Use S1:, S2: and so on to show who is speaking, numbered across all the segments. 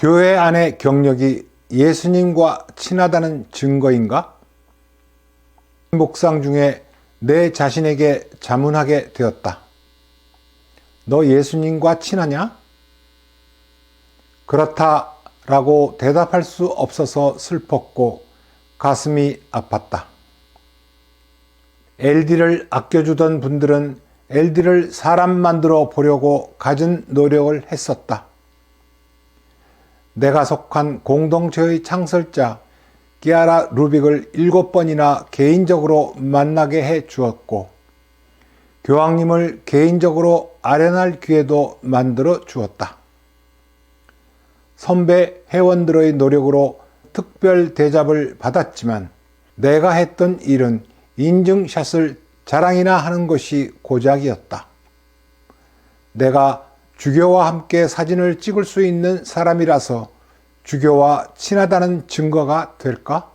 S1: 교회 안의 경력이 예수님과 친하다는 증거인가? 묵상 중에 내 자신에게 자문하게 되었다. 너 예수님과 친하냐? 그렇다 라고 대답할 수 없어서 슬펐고 가슴이 아팠다. LD를 아껴주던 분들은 LD를 사람 만들어 보려고 갖은 노력을 했었다. 내가 속한 공동체의 창설자 기아라 루빅을 일곱 번이나 개인적으로 만나게 해 주었고, 교황님을 개인적으로 아련할 기회도 만들어 주었다. 선배 회원들의 노력으로 특별 대접을 받았지만, 내가 했던 일은 인증샷을 자랑이나 하는 것이 고작이었다. 내가 주교와 함께 사진을 찍을 수 있는 사람이라서 주교와 친하다는 증거가 될까?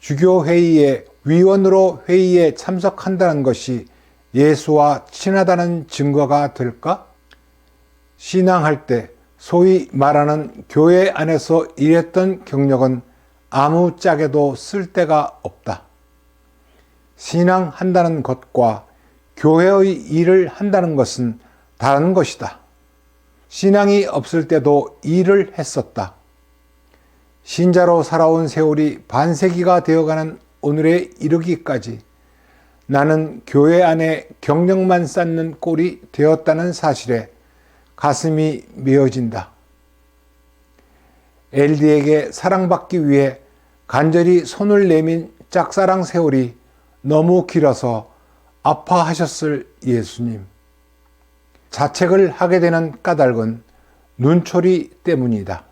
S1: 주교 회의에 위원으로 회의에 참석한다는 것이 예수와 친하다는 증거가 될까? 신앙할 때 소위 말하는 교회 안에서 일했던 경력은 아무 짝에도 쓸 데가 없다. 신앙한다는 것과 교회의 일을 한다는 것은 다른 것이다. 신앙이 없을 때도 일을 했었다. 신자로 살아온 세월이 반세기가 되어가는 오늘에 이르기까지 나는 교회 안에 경력만 쌓는 꼴이 되었다는 사실에 가슴이 메어진다. 엘디에게 사랑받기 위해 간절히 손을 내민 짝사랑 세월이 너무 길어서 아파하셨을 예수님. 자책을 하게 되는 까닭은 눈초리 때문이다.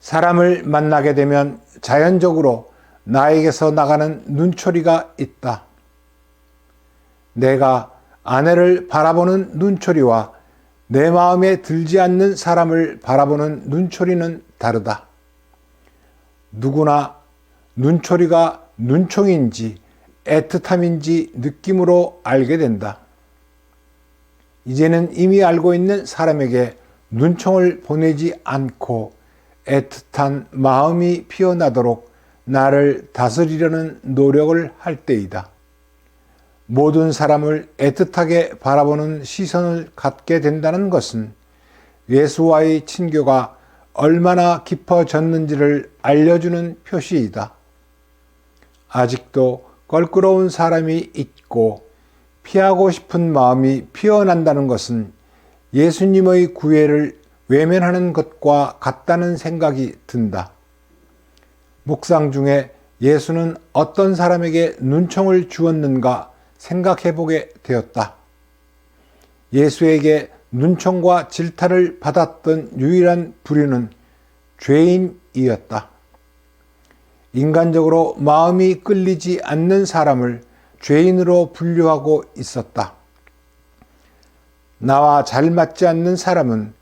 S1: 사람을 만나게 되면 자연적으로 나에게서 나가는 눈초리가 있다. 내가 아내를 바라보는 눈초리와 내 마음에 들지 않는 사람을 바라보는 눈초리는 다르다. 누구나 눈초리가 눈총인지 애틋함인지 느낌으로 알게 된다. 이제는 이미 알고 있는 사람에게 눈총을 보내지 않고 애틋한 마음이 피어나도록 나를 다스리려는 노력을 할 때이다. 모든 사람을 애틋하게 바라보는 시선을 갖게 된다는 것은 예수와의 친교가 얼마나 깊어졌는지를 알려주는 표시이다. 아직도 껄끄러운 사람이 있고 피하고 싶은 마음이 피어난다는 것은 예수님의 구애를 외면하는 것과 같다는 생각이 든다. 묵상 중에 예수는 어떤 사람에게 눈총을 주었는가 생각해 보게 되었다. 예수에게 눈총과 질타를 받았던 유일한 부류는 죄인이었다. 인간적으로 마음이 끌리지 않는 사람을 죄인으로 분류하고 있었다. 나와 잘 맞지 않는 사람은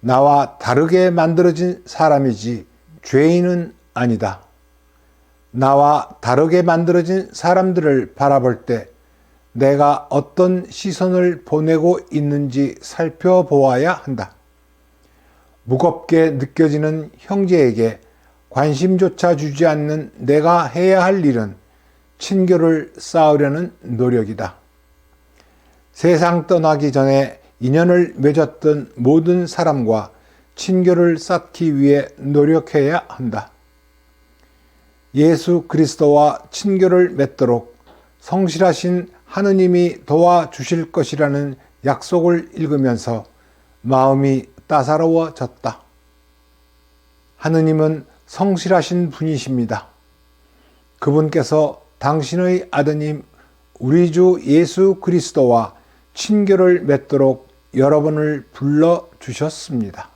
S1: 나와 다르게 만들어진 사람이지 죄인은 아니다. 나와 다르게 만들어진 사람들을 바라볼 때 내가 어떤 시선을 보내고 있는지 살펴보아야 한다. 무겁게 느껴지는 형제에게 관심조차 주지 않는 내가 해야 할 일은 친교를 쌓으려는 노력이다. 세상 떠나기 전에 인연을 맺었던 모든 사람과 친교를 쌓기 위해 노력해야 한다. 예수 그리스도와 친교를 맺도록 성실하신 하느님이 도와주실 것이라는 약속을 읽으면서 마음이 따사로워졌다. 하느님은 성실하신 분이십니다. 그분께서 당신의 아드님 우리 주 예수 그리스도와 친교를 맺도록 여러분을 불러 주셨습니다.